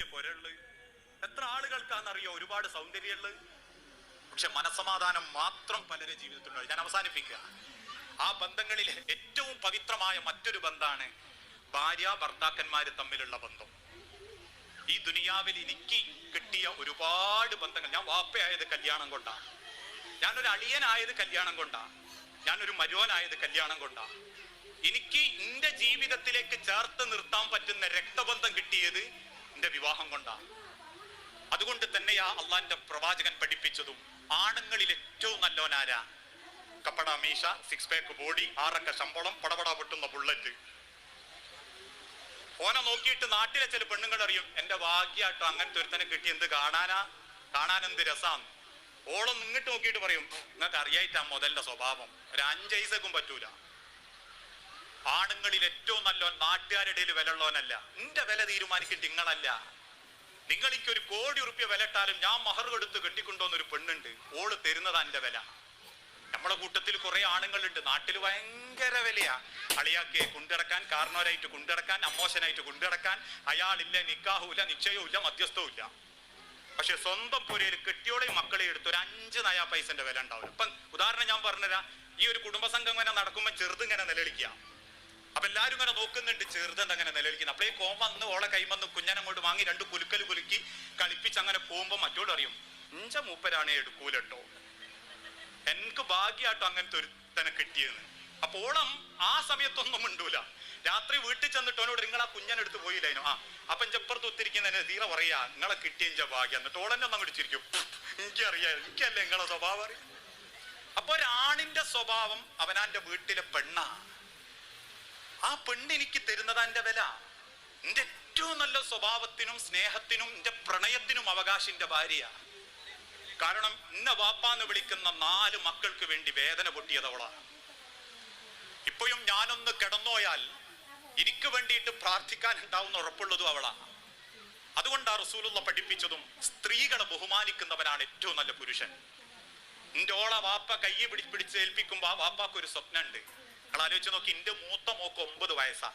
വലിയ പൊരൾ എത്ര ആളുകൾക്കാണെന്നറിയോ? ഒരുപാട് സൗന്ദര്യമുള്ളത് പക്ഷെ മനസമാധാനം മാത്രം പലരുടെ ജീവിതത്തിലുണ്ട് ഞാൻ അവസാനിപ്പിക്കുക. ആ ബന്ധങ്ങളിൽ ഏറ്റവും പവിത്രമായ മറ്റൊരു ബന്ധമാണ് ഭാര്യ ഭർത്താക്കന്മാര് തമ്മിലുള്ള ബന്ധം. ഈ ദുനിയാവിൽ എനിക്ക് കിട്ടിയ ഒരുപാട് ബന്ധങ്ങൾ. ഞാൻ വാപ്പയായത് കല്യാണം കൊണ്ടാണ് ഞാനൊരു അളിയനായത് കല്യാണം കൊണ്ടാണ് ഞാനൊരു മരുവനായത് കല്യാണം കൊണ്ടാണ് എനിക്ക് എന്റെ ജീവിതത്തിലേക്ക് ചേർത്ത് നിർത്താൻ പറ്റുന്ന രക്തബന്ധം കിട്ടിയത് എന്റെ വിവാഹം കൊണ്ടാണ് അതുകൊണ്ട് തന്നെയാ അള്ളാന്റെ പ്രവാചകൻ പഠിപ്പിച്ചതും. ആണുങ്ങളിൽ ഏറ്റവും നല്ലവനാരാ? കപ്പട മീശ സിക്സ് പാക്ക് ബോഡി ആറക്ക ശമ്പളം പടപട പൊട്ടുന്ന ബുള്ളറ്റ് ഓനെ നോക്കിയിട്ട് നാട്ടിലെ ചില പെണ്ണുങ്ങൾ അറിയും എന്റെ ഭാഗ്യമായിട്ടോ അങ്ങനത്തെ ഒരുത്തനെ കിട്ടി എന്ത് കാണാനാ? കാണാൻ എന്ത് രസാന്ന്? ഓളം ഇങ്ങോട്ട് നോക്കിയിട്ട് പറയും നിങ്ങൾക്ക് അറിയായിട്ടാ മുതലിന്റെ സ്വഭാവം. ഒരു അഞ്ചൈസക്കും പറ്റൂല. ആണുങ്ങളിൽ ഏറ്റവും നല്ലോൻ നാട്ടുകാരുടെ ഇടയിൽ വില ഉള്ളവനല്ല നിന്റെ വില തീരുമാനിക്കും നിങ്ങളല്ല. നിങ്ങൾ എനിക്ക് ഒരു കോടി ഉറുപ്പ്യ വില ഇട്ടാലും ഞാൻ മഹർ കൊടുത്ത് കെട്ടിക്കൊണ്ടുവന്ന ഒരു പെണ്ണുണ്ട്. ഓൾ തരുന്നതാ എന്റെ വില. നമ്മളെ കൂട്ടത്തിൽ കുറെ ആണുങ്ങളുണ്ട്. നാട്ടിൽ ഭയങ്കര വിലയാ. അളിയാക്കിയെ കൊണ്ടിടക്കാൻ കാരണവരായിട്ട് കൊണ്ടിടക്കാൻ അമ്മോശനായിട്ട് കൊണ്ടിടക്കാൻ അയാളില്ല നിക്കാഹുമില്ല നിശ്ചയവും ഇല്ല മധ്യസ്ഥവും ഇല്ല പക്ഷെ സ്വന്തം പുരയിൽ കെട്ടിയോടെയും മക്കളെ എടുത്ത് ഒരു അഞ്ച് നയാ പൈസന്റെ വില ഉണ്ടാവില്ല. ഇപ്പം ഉദാഹരണം ഞാൻ പറഞ്ഞുതരാം. ഈ ഒരു കുടുംബസംഘം ഇങ്ങനെ നടക്കുമ്പോൾ ചെറുത് ഇങ്ങനെ നിലവിളിക്കുക. അപ്പൊ എല്ലാരും ഇങ്ങനെ നോക്കുന്നുണ്ട് ചെറുതെന്ന് അങ്ങനെ നിലവിളിക്കുന്നത്? അപ്പൊ ഈ കോം വന്ന് ഓളെ കൈമന്ന് കുഞ്ഞൻ അങ്ങോട്ട് വാങ്ങി രണ്ട് കുലുക്കൽ കുലുക്കി കളിപ്പിച്ച് അങ്ങനെ പോകുമ്പോ മറ്റോട് അറിയും ഇഞ്ച മൂപ്പരാണേ എടുക്കൂലട്ടോ. എനിക്ക് ഭാഗ്യമായിട്ടോ അങ്ങനത്തെ ഒരുത്തനെ കിട്ടിയെന്ന്. അപ്പൊ ഓളം ആ സമയത്തൊന്നും ഉണ്ടൂല രാത്രി വീട്ടിൽ ചെന്നിട്ട് അവനോട് നിങ്ങൾ ആ കുഞ്ഞനെടുത്ത് പോയില്ലേനോ? ആ. അപ്പൊ ഇഞ്ചപ്പുറത്ത് ഒത്തിരിക്കുന്നതിന് തീരെ പറയാ നിങ്ങളെ കിട്ടിയ ഇഞ്ച ഭാഗ്യം. എന്നിട്ട് ഓളന്നെ ഒന്നും അങ്ങോട്ട് ചിരിക്കും എനിക്കറിയാം എനിക്കല്ലേ നിങ്ങളെ സ്വഭാവം അറിയാം? അപ്പൊ ഒരാണിന്റെ സ്വഭാവം അവനാന്റെ വീട്ടിലെ പെണ്ണാ. ആ പെണ്ണ് എനിക്ക് തരുന്നതാ എന്റെ വില. എന്റെ ഏറ്റവും നല്ല സ്വഭാവത്തിനും സ്നേഹത്തിനും എന്റെ പ്രണയത്തിനും അവകാശിന്റെ ഭാര്യ കാരണം ഇന്ന വാപ്പാന്ന് വിളിക്കുന്ന നാല് മക്കൾക്ക് വേണ്ടി വേദന പൊട്ടിയതവളാണ് ഇപ്പോഴും ഞാനൊന്ന് കിടന്നോയാൽ എനിക്ക് വേണ്ടിയിട്ട് പ്രാർത്ഥിക്കാൻ ഉണ്ടാവുന്ന ഉറപ്പുള്ളതും അവളാണ് അതുകൊണ്ടാ റസൂലുള്ള പഠിപ്പിച്ചതും സ്ത്രീകളെ ബഹുമാനിക്കുന്നവനാണ് ഏറ്റവും നല്ല പുരുഷൻ. എന്റെ ഓള വാപ്പ കയ്യെ പിടി പിടിച്ച് ഏൽപ്പിക്കുമ്പോ ആ വാപ്പാക്കൊരു സ്വപ്നമുണ്ട് നിങ്ങൾ ആലോചിച്ച് നോക്കി എന്റെ മൂത്ത മോക്ക് ഒമ്പത് വയസ്സാ.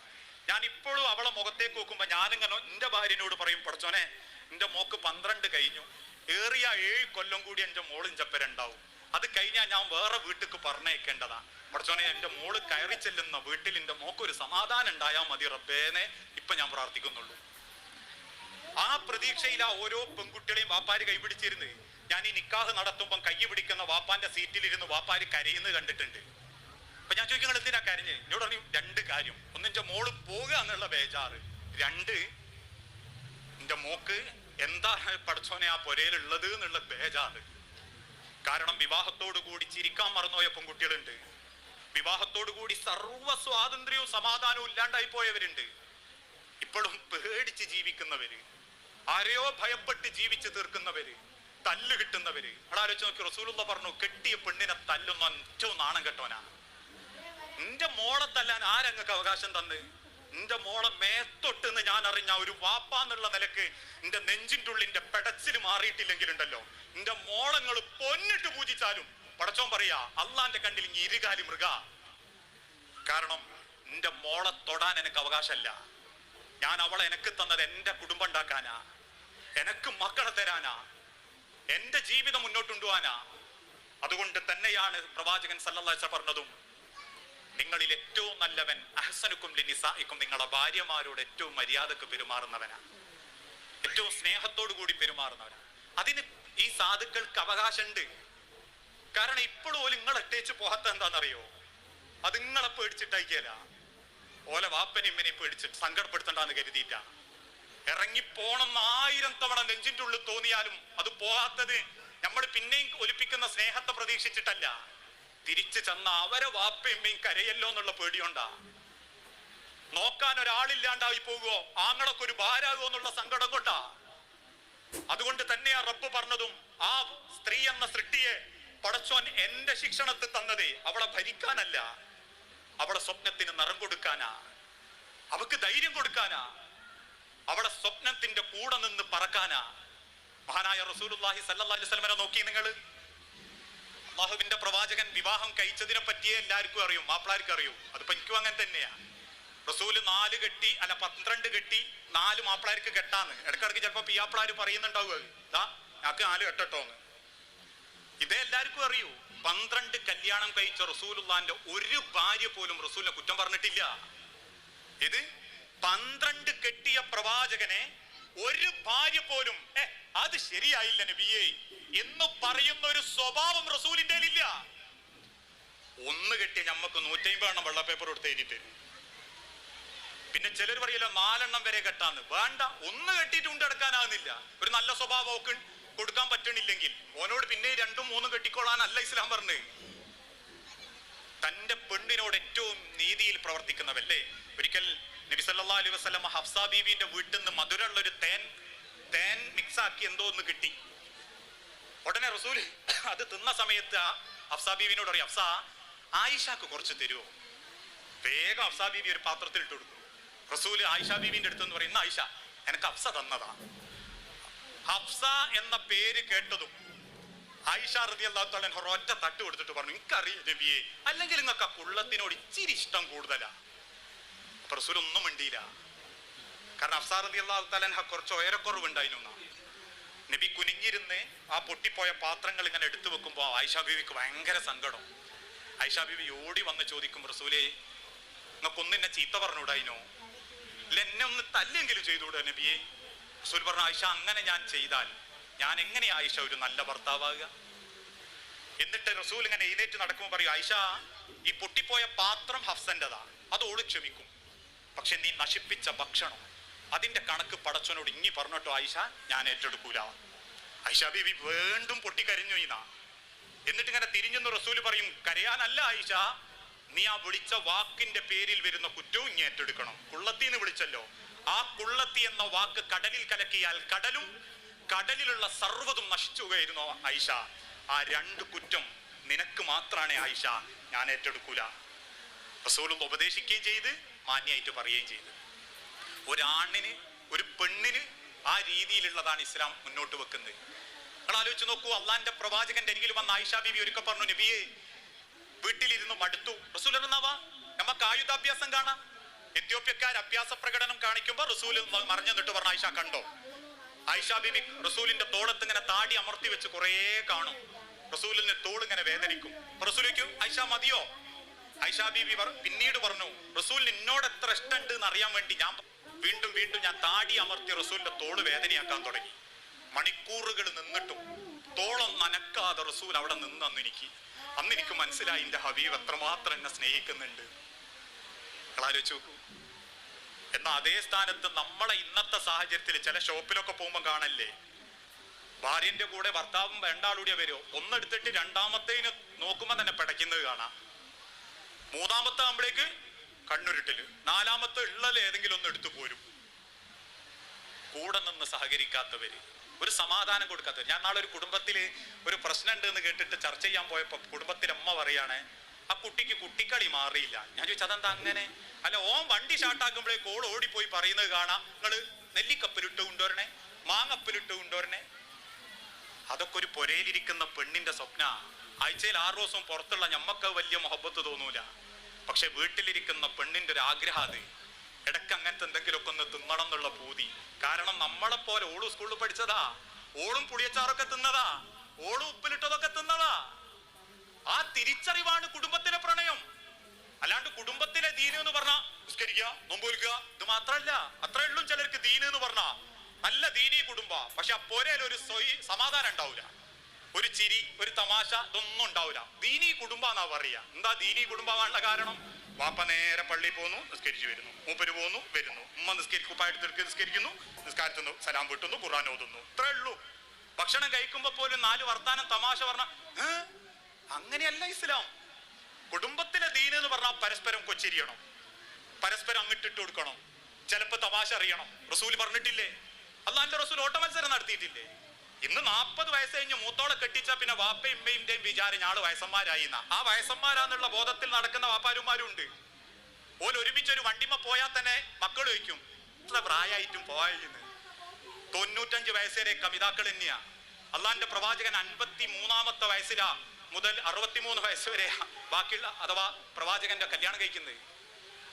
ഞാൻ ഇപ്പോഴും അവളെ മുഖത്തേക്ക് നോക്കുമ്പോ ഞാനിങ്ങനെ എന്റെ ഭാര്യനോട് പറയും പഠിച്ചോനെ എന്റെ മോക്ക് പന്ത്രണ്ട് കഴിഞ്ഞു. ഏറിയ ഏഴ് കൊല്ലം കൂടി എന്റെ മോളും ചപ്പരുണ്ടാവും. അത് കഴിഞ്ഞാൽ ഞാൻ വേറെ വീട്ടിക്ക് പറഞ്ഞേക്കേണ്ടതാ പഠിച്ചോനെ എന്റെ മോൾ കയറി ചെല്ലുന്ന വീട്ടിൽ മോക്ക് ഒരു സമാധാനം ഉണ്ടായാൽ മതി റബ്ബേനെ ഇപ്പൊ ഞാൻ പ്രാർത്ഥിക്കുന്നുള്ളൂ. ആ പ്രതീക്ഷയിലാ ഓരോ പെൺകുട്ടികളെയും വാപ്പാര് കൈപിടിച്ചിരുന്ന് ഞാൻ ഈ നിക്കാഹ് നടത്തുമ്പോൾ കൈ പിടിക്കുന്ന വാപ്പാന്റെ സീറ്റിലിരുന്ന് വാപ്പാര് കരയുന്നത് കണ്ടിട്ടുണ്ട്. അപ്പൊ ഞാൻ ചോദിക്കുന്നത് "നിങ്ങൾ എന്തിനാ കരഞ്ഞ്? എന്നോട് പറഞ്ഞു രണ്ട് കാര്യം. ഒന്ന് മോൾ പോകുക എന്നുള്ള ബേജാറ്. രണ്ട് എന്റെ മോക്ക് എന്താ പഠിച്ചോനെ ആ പുരയിലുള്ളത് എന്നുള്ള ബേജാറ്. കാരണം വിവാഹത്തോടു കൂടി ചിരിക്കാൻ മറന്നുപോയ പെൺകുട്ടികളുണ്ട്. വിവാഹത്തോടു കൂടി സർവ സ്വാതന്ത്ര്യവും സമാധാനവും ഇല്ലാണ്ടായി പോയവരുണ്ട്. ഇപ്പോഴും പേടിച്ച് ജീവിക്കുന്നവര് ആരെയോ ഭയപ്പെട്ട് ജീവിച്ചു തീർക്കുന്നവര് തല്ലു കിട്ടുന്നവര്. അവിടെ ആലോചിച്ച് നോക്കി റസൂലുള്ള പറഞ്ഞു കെട്ടിയ പെണ്ണിനെ തല്ലുന്ന ഏറ്റവും നാണം കെട്ടവനാ. നിന്റെ മോളെ തല്ലാൻ ആരങ്ങൾക്ക് അവകാശം തന്ന്? നിന്റെ മോളെ മേത്തൊട്ടെന്ന് ഞാൻ അറിഞ്ഞ ഒരു വാപ്പാന്നുള്ള നിലയ്ക്ക് നിന്റെ നെഞ്ചിന്റെ ഉള്ളിന്റെ പെടച്ചിൽ മാറിയിട്ടില്ലെങ്കിലുണ്ടല്ലോ. നിന്റെ മോളങ്ങൾ പൊന്നിട്ട് പൂജിച്ചാലും. പടച്ചോൻ പറയാ അള്ളാന്റെ കണ്ണിൽ ഇനി ഇരുകാലി മൃഗ. കാരണം നിന്റെ മോളെ തൊടാൻ എനിക്ക് അവകാശമല്ല ഞാൻ അവളെ എനിക്ക് തന്നത് എന്റെ കുടുംബം ഉണ്ടാക്കാനാ. എനക്ക് മക്കളെ തരാനാ. എന്റെ ജീവിതം മുന്നോട്ട് കൊണ്ടുപോകാനാ. അതുകൊണ്ട് തന്നെയാണ് പ്രവാചകൻ സല്ലല്ലാഹു പറഞ്ഞതും നിങ്ങളിൽ ഏറ്റവും നല്ലവൻ അഹസനുക്കും ലിനിസായിക്കും നിങ്ങളുടെ ഭാര്യമാരോട് ഏറ്റവും മര്യാദയ്ക്ക് പെരുമാറുന്നവനാണ് ഏറ്റവും സ്നേഹത്തോടു കൂടി പെരുമാറുന്നവനാണ് അതിന് ഈ സാധുക്കൾക്ക് അവകാശമുണ്ട്. കാരണം ഇപ്പോഴും ഓൽ നിങ്ങൾ എട്ടേച്ച് പോകാത്ത എന്താണെന്നറിയോ? അത് നിങ്ങളെ പേടിച്ചിട്ടയക്കല ഓലെ വാപ്പനെയും ഇമ്മനെയും പേടിച്ചിട്ട് സങ്കടപ്പെടുത്തണ്ടെന്ന് കരുതിയിട്ടാണ് ഇറങ്ങിപ്പോണം ആയിരം തവണ നെഞ്ചിന്റെ ഉള്ളിൽ തോന്നിയാലും അത് പോകാത്തത് നമ്മൾ പിന്നെയും ഒലിപ്പിക്കുന്ന സ്നേഹത്തെ പ്രതീക്ഷിച്ചിട്ടല്ല. തിരിച്ചു ചെന്ന അവരെ വാപ്പയമ്മയും കരയല്ലോ എന്നുള്ള പേടിയുണ്ടാ. നോക്കാൻ ഒരാളില്ലാണ്ടായി പോകുമോ ആങ്ങളൊക്കെ ഒരു ഭാരാകുമോ എന്നുള്ള സങ്കടം കൊണ്ടാ. അതുകൊണ്ട് തന്നെയാ റബ്ബ് പറഞ്ഞതും ആ സ്ത്രീ എന്ന സൃഷ്ടിയെ പടച്ചോൻ എന്റെ ശിക്ഷണത്തിൽ തന്നത് അവളെ ഭരിക്കാനല്ല. അവളെ സ്വപ്നത്തിന് നിറം കൊടുക്കാനാ. അവക്ക് ധൈര്യം കൊടുക്കാനാ. അവളെ സ്വപ്നത്തിന്റെ കൂടെ നിന്ന് പറക്കാനാ. മഹാനായ റസൂലുള്ളാഹി സല്ലല്ലാഹു വസല്ലമനെ നോക്കി നിങ്ങൾ അള്ളാഹുവിന്റെ പ്രവാചകൻ വിവാഹം കഴിച്ചതിനെ പറ്റിയേ എല്ലാവർക്കും അറിയും മാപ്പിളാർക്കും അറിയും. അതിപ്പോ എനിക്കും അങ്ങനെ തന്നെയാ. റസൂൽ നാല് കെട്ടി അല്ല പന്ത്രണ്ട് കെട്ടി നാല് മാപ്പിളാർക്ക് കെട്ടാന്ന്. ഇടക്കിടക്ക് ചിലപ്പോ പിയാപ്പിളാര് പറയുന്നുണ്ടാവുക ഇതാ ഞങ്ങൾക്ക് നാല് കെട്ടട്ടോന്ന്. ഇതേ എല്ലാവർക്കും അറിയൂ. പന്ത്രണ്ട് കല്യാണം കഴിച്ച റസൂലുള്ളാന്റെ ഒരു ഭാര്യ പോലും റസൂലിനെ കുറ്റം പറഞ്ഞിട്ടില്ല. ഇത് പന്ത്രണ്ട് കെട്ടിയ പ്രവാചകനെ ഒരു ഭാര്യ പോലും അത് ശരിയായില്ല നബിയെ. എന്ന് പറയുന്ന ഒരു സ്വഭാവം റസൂലിന്റെ ഇല്ല ഒന്ന് കെട്ടി നമുക്ക് നൂറ്റമ്പത് എണ്ണം വെള്ളപ്പേപ്പർ എടുത്ത് എഴുതി തരും പിന്നെ ചിലർ പറയല്ലോ നാലെണ്ണം വരെ കെട്ടാന്ന്. വേണ്ട ഒന്ന് കെട്ടിയിട്ട് ഉണ്ടെടുക്കാനാകുന്നില്ല ഒരു നല്ല സ്വഭാവം കൊടുക്കാൻ പറ്റണില്ലെങ്കിൽ. ഓനോട് പിന്നെ രണ്ടും മൂന്നും കെട്ടിക്കോളാനല്ല ഇസ്ലാം പറഞ്ഞ്. തന്റെ പെണ്ണിനോട് ഏറ്റവും നീതിയിൽ പ്രവർത്തിക്കുന്നവല്ലേ? ഒരിക്കൽ നബി സല്ലല്ലാഹു അലൈഹി വസല്ലം ഹഫ്സ ബീവിന്റെ വീട്ടിൽ നിന്ന് മധുരമുള്ള ഒരു തേൻ തേൻ മിക്സ് ആക്കി എന്തോ ഒന്ന് കിട്ടി. ഉടനെ റസൂൽ അത് തിന്ന സമയത്ത് ഹഫ്സ ബീവിനോട് പറയും ഹഫ്സ ആയിഷാക്ക് കുറച്ച് തരുമോ വേഗം ഹഫ്സ ബീവി ഒരു പാത്രത്തിൽ ഇട്ട് കൊടുക്കും. റസൂൽ ആയിഷ ബീവിന്റെ അടുത്ത് എന്ന് പറയുന്ന ആയിഷ എനിക്ക് ഹഫ്സ തന്നതാ. ഹഫ്സ എന്ന പേര് കേട്ടതും ആയിഷ റതി അല്ലാത്തോളം ഒറ്റ തട്ട് കൊടുത്തിട്ട് പറഞ്ഞു എനിക്കറിയാം നബിയെ അല്ലെങ്കിൽ നിങ്ങൾക്ക് ആ കുള്ളത്തിനോട് ഇച്ചിരി ഇഷ്ടം കൂടുതലാ. അപ്പൊ റസൂൽ ഒന്നും മിണ്ടിയില്ല. കാരണം അഫ്സാർ റതി അള്ളാഹുത്തലൻ കുറച്ച് ഉയരക്കുറവുണ്ടായിരുന്നു. നബി കുനിഞ്ഞിരുന്ന് ആ പൊട്ടിപ്പോയ പാത്രങ്ങൾ ഇങ്ങനെ എടുത്തു വെക്കുമ്പോൾ ആയിഷാ ബീവിക്ക് ഭയങ്കര സങ്കടം. ആയിഷാ ബീവി ഓടി വന്ന് ചോദിക്കും റസൂലേ നിങ്ങൾക്കൊന്നും ചീത്ത പറഞ്ഞുകൂടായിനോ? ഇല്ല എന്നെ ഒന്ന് തല്ലെങ്കിലും ചെയ്തുകൂടാ നബിയെ. റസൂൽ പറഞ്ഞു ആയിഷ അങ്ങനെ ഞാൻ ചെയ്താൽ ഞാൻ എങ്ങനെ ആയിഷ ഒരു നല്ല ഭർത്താവാകുക? എന്നിട്ട് റസൂൽ ഇങ്ങനെ എഴുന്നേറ്റ് നടക്കുമ്പോൾ പറയും ആയിഷ ഈ പൊട്ടിപ്പോയ പാത്രം ഹഫ്സന്റെതാ അത് ഓൾ ക്ഷമിക്കും. പക്ഷെ നീ നശിപ്പിച്ച ഭക്ഷണം അതിന്റെ കണക്ക് പടച്ചവനോട് ഇങ്ങി പറഞ്ഞോട്ടോ ആയിഷ? ഞാൻ ഏറ്റെടുക്കൂല. ആയിഷ ബീവി വീണ്ടും പൊട്ടിക്കരിഞ്ഞു ഇന്നാ എന്നിട്ട് ഇങ്ങനെ തിരിഞ്ഞെന്ന് റസൂൽ പറയും കരയാനല്ല ആയിഷ നീ ആ വിളിച്ച വാക്കിന്റെ പേരിൽ വരുന്ന കുറ്റവും ഇങ്ങി ഏറ്റെടുക്കണം. കുള്ളത്തിന്ന് വിളിച്ചല്ലോ. ആ കുള്ളത്തി എന്ന വാക്ക് കടലിൽ കലക്കിയാൽ കടലും കടലിലുള്ള സർവതും നശിച്ചുകയായിരുന്നു ആയിഷ. ആ രണ്ട് കുറ്റം നിനക്ക് മാത്രമാണ് ആയിഷ. ഞാൻ ഏറ്റെടുക്കൂല. റസൂലും ഉപദേശിക്കുകയും ചെയ്ത് മാന്യായിട്ട് പറയുകയും ചെയ്തു. ഒരാണിന് ഒരു പെണ്ണിന് ആ രീതിയിലുള്ളതാണ് ഇസ്ലാം മുന്നോട്ട് വെക്കുന്നത്. നിങ്ങൾ ആലോചിച്ച് നോക്കൂ അള്ളാന്റെ പ്രവാചകന്റെ അരികിൽ വന്ന ആയിഷാ ബിബി ഒരുക്ക പറഞ്ഞു നബിയെ വീട്ടിലിരുന്ന് മടുത്തു. റസൂൽ നമുക്ക് ആയുധാഭ്യാസം കാണാം. എത്യോപ്യക്കാർ അഭ്യാസ പ്രകടനം കാണിക്കുമ്പോൾ റസൂൽ മറിഞ്ഞു നിന്നിട്ട് പറഞ്ഞു ആയിഷ കണ്ടോ? ആയിഷ ബിബി റസൂലിന്റെ തോളത്ത് ഇങ്ങനെ താടി അമർത്തി വെച്ച് കുറേ കാണും. റസൂലിന് തോൾ ഇങ്ങനെ വേദനിക്കും റസൂലിക്കും ആയിഷ മതിയോ? ആയിഷ ബീബി പിന്നീട് പറഞ്ഞു റസൂൽ എന്നോട് എത്ര ഇഷ്ടമുണ്ട് എന്ന് അറിയാൻ വേണ്ടി ഞാൻ വീണ്ടും വീണ്ടും ഞാൻ താടി അമർത്തി റസൂലിന്റെ തോൾ വേദനയാക്കാൻ തുടങ്ങി. മണിക്കൂറുകൾ നിന്നിട്ടും തോളം നനക്കാതെ റസൂൽ അവിടെ നിന്ന് അന്ന് എനിക്ക് അന്ന് എനിക്ക് മനസ്സിലായി എന്റെ ഹബീബ് എത്രമാത്രം എന്നെ സ്നേഹിക്കുന്നുണ്ട്. ആലോചിച്ചു എന്നാൽ അതേ സ്ഥാനത്ത് നമ്മളെ ഇന്നത്തെ സാഹചര്യത്തിൽ ചില ഷോപ്പിലൊക്കെ പോകുമ്പോൾ കാണല്ലേ? ഭാര്യന്റെ കൂടെ ഭർത്താവും രണ്ടാളൂടിയ വരുമോ ഒന്നെടുത്തിട്ട് രണ്ടാമത്തേന് നോക്കുമ്പോൾ തന്നെ പിടയ്ക്കുന്നത് കാണാം. മൂന്നാമത്തെ ആകുമ്പോഴേക്ക് കണ്ണുരുട്ടൽ. നാലാമത്തെ ഉള്ളത് ഏതെങ്കിലും ഒന്ന് എടുത്തു പോരും. കൂടെ നിന്ന് സഹകരിക്കാത്തവര് ഒരു സമാധാനം കൊടുക്കാത്തവർ ഞാൻ നാളെ ഒരു കുടുംബത്തിൽ ഒരു പ്രശ്നം ഉണ്ട് എന്ന് കേട്ടിട്ട് ചർച്ച ചെയ്യാൻ പോയപ്പോൾ കുടുംബത്തിലെ അമ്മ പറയാണ് ആ കുട്ടിക്ക് കുട്ടിക്കളി മാറിയില്ല. ഞാൻ ചോദിച്ചു അതെന്താ അങ്ങനെ? അല്ല ഓൻ വണ്ടി ഷാട്ടാക്കുമ്പോഴേ കോൾ ഓടിപ്പോയി പറയുന്നത് കാണാം. നിങ്ങൾ നെല്ലിക്കപ്പലിട്ട് കൊണ്ടുവരണേ മാങ്ങപ്പലിട്ട് കൊണ്ടുവരണേ. അതൊക്കെ ഒരു പൊരയിലിരിക്കുന്ന പെണ്ണിന്റെ സ്വപ്ന. ആഴ്ചയിൽ ആറു ദിവസം പുറത്തുള്ള ഞമ്മക്ക് വലിയ മുഹബത്ത് തോന്നൂല. പക്ഷെ വീട്ടിലിരിക്കുന്ന പെണ്ണിന്റെ ഒരു ആഗ്രഹം അത്. ഇടയ്ക്ക് അങ്ങനത്തെ എന്തെങ്കിലുമൊക്കെ ഒന്ന് തിന്നണം എന്നുള്ള ഭൂതി കാരണം നമ്മളെപ്പോലെ ഓളും സ്കൂളിൽ പഠിച്ചതാ. ഓളും പുളിയച്ചാറൊക്കെ തിന്നതാ. ഓളും ഉപ്പിലിട്ടതൊക്കെ തിന്നതാ. ആ തിരിച്ചറിവാണ് കുടുംബത്തിലെ പ്രണയം. അല്ലാണ്ട് കുടുംബത്തിലെ ദീന എന്ന് പറഞ്ഞാൽ നിസ്കരിക്കുക നോമ്പൊലിക്കുക ഇത് മാത്രമല്ല അത്രേ ഉള്ളൂ ചിലർക്ക് ദീന എന്ന് പറഞ്ഞാ. നല്ല ദീനീ കുടുംബ. പക്ഷെ സ്വയി സമാധാനം ഉണ്ടാവില്ല ഒരു ചിരി ഒരു തമാശ ഇതൊന്നും ഉണ്ടാവില്ല ദീനീ കുടുംബാന്നാ പറയുക എന്താ ദീനി കുടുംബമാണുള്ള കാരണം? വാപ്പ നേരെ പള്ളി പോകുന്നു നിസ്കരിച്ചു വരുന്നു. മൂപ്പര് പോകുന്നു വരുന്നു. ഉമ്മ നിസ്കരിക്കും ഉപ്പായിട്ട് നിസ്കരിക്കുന്നു നിസ്കാരത്തുന്നു സലാം വിട്ടുന്നു ഖുർആൻ ഓതുന്നു. ഇത്രേ ഉള്ളൂ. ഭക്ഷണം കഴിക്കുമ്പോ പോലും നാല് വർത്താനം തമാശ പറഞ്ഞ അങ്ങനെയല്ല ഇസ്ലാം. കുടുംബത്തിലെ ദീന് എന്ന് പറഞ്ഞാൽ പരസ്പരം കൊച്ചിരിയണം. പരസ്പരം അങ്ങിട്ടിട്ട് കൊടുക്കണം. ചിലപ്പോ തമാശ അറിയണം. റസൂൽ പറഞ്ഞിട്ടില്ലേ? അള്ളാന്റെ റസൂൽ ഓട്ടമത്സരം നടത്തിയിട്ടില്ലേ? ഇന്ന് നാൽപ്പത് വയസ്സ് കഴിഞ്ഞ് മൂത്തോളെ കെട്ടിച്ച പിന്നെ വാപ്പയും ഉമ്മയുടെയും വിചാരം ഞാൾ വയസ്സന്മാരായി. ആ വയസ്സന്മാരാന്നുള്ള ബോധത്തിൽ നടക്കുന്ന വാപ്പാരുമാരും ഉണ്ട് ഓൽ ഒരുമിച്ച് ഒരു വണ്ടിമ പോയാൽ തന്നെ മക്കൾ വയ്ക്കും ഇത്ര പ്രായമായിട്ടും പോയെന്ന് തൊണ്ണൂറ്റഞ്ച് വയസ്സേരെ കവിതാക്കൾ തന്നെയാ. അള്ളാന്റെ പ്രവാചകൻ അൻപത്തി മൂന്നാമത്തെ വയസ്സിലാ മുതൽ അറുപത്തിമൂന്ന് വയസ്സ് വരെ ബാക്കിയുള്ള അഥവാ പ്രവാചകന്റെ കല്യാണം കഴിക്കുന്നത്.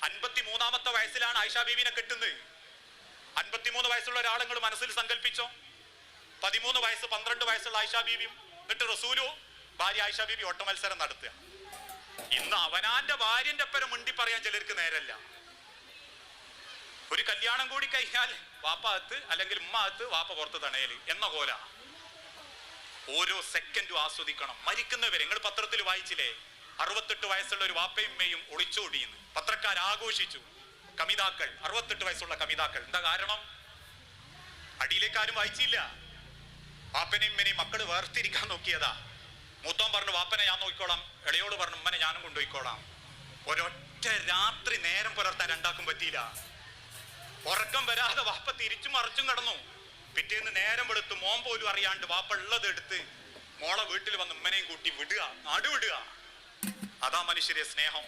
അൻപത്തി മൂന്നാമത്തെ വയസ്സിലാണ് ആയിഷ ബീവിനെ കെട്ടുന്നത്. അൻപത്തിമൂന്ന് വയസ്സുള്ള ഒരാളെങ്ങൾ മനസ്സിൽ സങ്കല്പിച്ചോ? പതിമൂന്ന് വയസ്സ് പന്ത്രണ്ട് വയസ്സുള്ള ആയിഷ ബീവിയും എന്നിട്ട് റസൂലു ഭാര്യ ആയിഷ ബീബി ഓട്ട മത്സരം നടത്തുക. ഇന്ന് അവനാന്റെ ഭാര്യന്റെ ഒപ്പരം മുണ്ടി പറയാൻ ചിലർക്ക് നേരല്ല. ഒരു കല്യാണം കൂടി കഴിഞ്ഞാൽ വാപ്പ അകത്ത് അല്ലെങ്കിൽ ഉമ്മ അകത്ത് വാപ്പ പുറത്ത് തണയൽ എന്ന കോല. ഓരോ സെക്കൻഡും ആസ്വദിക്കണം. മരിക്കുന്നവരെ നിങ്ങൾ പത്രത്തിൽ വായിച്ചില്ലേ? അറുപത്തെട്ട് വയസ്സുള്ള ഒരു വാപ്പയും ഉമ്മയും ഒളിച്ചോടിയെന്ന്. പത്രക്കാർ ആഘോഷിച്ചു. കമിതാക്കൾ അറുപത്തെട്ട് വയസ്സുള്ള കമിതാക്കൾ. എന്താ കാരണം? അടിയിലേക്ക് ആരും വായിച്ചില്ല. വാപ്പനെയും ഇമ്മനെയും മക്കൾ വേർതിരിക്കാൻ നോക്കിയതാ. മൂത്തോൻ പറഞ്ഞു വാപ്പനെ ഞാൻ നോക്കിക്കോളാം. ഇളയോട് പറഞ്ഞു ഉമ്മനെ ഞാനും കൊണ്ടുപോയിക്കോളാം. ഒരൊറ്റ രാത്രി നേരം പുലർത്താൻ രണ്ടാക്കും പറ്റിയില്ല. ഉറക്കം വരാതെ വാപ്പ തിരിച്ചു മറിച്ചും കടന്നു. പിറ്റേന്ന് നേരം വെളുത്ത് മോൻ പോലും അറിയാണ്ട് വാപ്പ ഉള്ളത് എടുത്ത് മോളെ വീട്ടിൽ വന്ന് ഉമ്മനെയും കൂട്ടി വിടുക നടുവിടുക. അതാ മനുഷ്യരെ സ്നേഹം.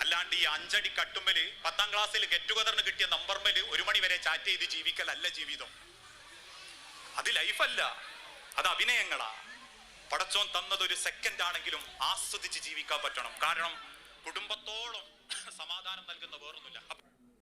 അല്ലാണ്ട് ഈ അഞ്ചടി കട്ടുമ്മൽ പത്താം ക്ലാസ്സിൽ ഗെറ്റ് ടുഗദറിന് കിട്ടിയ നമ്പർമൽ ഒരു മണി വരെ ചാറ്റ് ചെയ്ത് ജീവിക്കലല്ല ജീവിതം. അത് ലൈഫല്ല. അത് അഭിനയങ്ങളാ. പടച്ചോൻ തന്നതൊരു സെക്കൻഡ് ആണെങ്കിലും ആസ്വദിച്ച് ജീവിക്കാൻ പറ്റണം. കാരണം കുടുംബത്തോളം സമാധാനം നൽകുന്ന വേറൊന്നുമില്ല.